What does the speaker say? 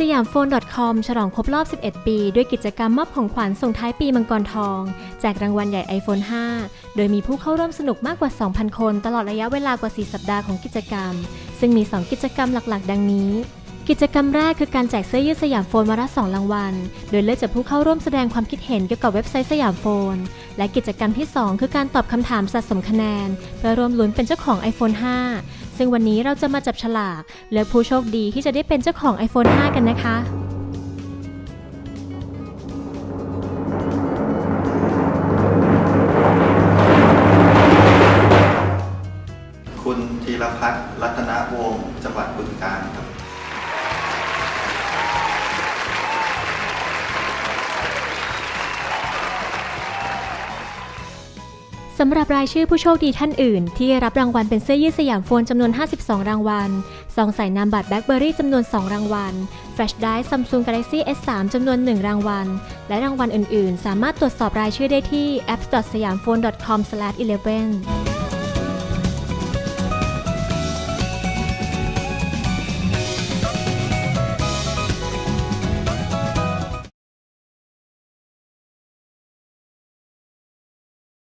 สยามโฟน .com ฉลองครบรอบ 11 ปี ด้วยกิจกรรมมอบของขวัญส่งท้ายปีมังกรทอง แจกรางวัลใหญ่ iPhone 5 โดยมีผู้เข้าร่วมสนุกมากกว่า 2,000 คน ตลอดระยะเวลากว่า 4 สัปดาห์ของกิจกรรม ซึ่งมี 2 กิจกรรมหลักๆ ดังนี้ กิจกรรมแรกคือการแจกเสื้อยืดสยามโฟนมาละ2รางวัล โดยเลือกจากผู้เข้าร่วมแสดงความคิดเห็นเกี่ยวกับเว็บไซต์สยามโฟน และกิจกรรมที่ 2 คือการตอบคำถามสะสมคะแนนเพื่อร่วมลุ้นเป็นเจ้าของ iPhone 5 ซึ่งวันนี้เราจะมาจับฉลากเลือกผู้โชคดีที่จะได้เป็นเจ้าของ iPhone 5 กันนะคะคุณธีรพัฒน์รัตนวงศ์จังหวัดบึงกาฬครับ สำหรับรายชื่อผู้โชคดีท่านอื่น ที่รับรางวัลเป็นเสื้อยืดสยามโฟนจำนวน 52 รางวัล ซองใส่นามบัตรแบล็คเบอรี่จำนวน 2 รางวัล แฟลชไดร์ซัมซุงกาแล็กซี่ S3 จำนวน 1 รางวัล และรางวัลอื่น ๆ สามารถตรวจสอบรายชื่อได้ที่ apps.siamphone.com/11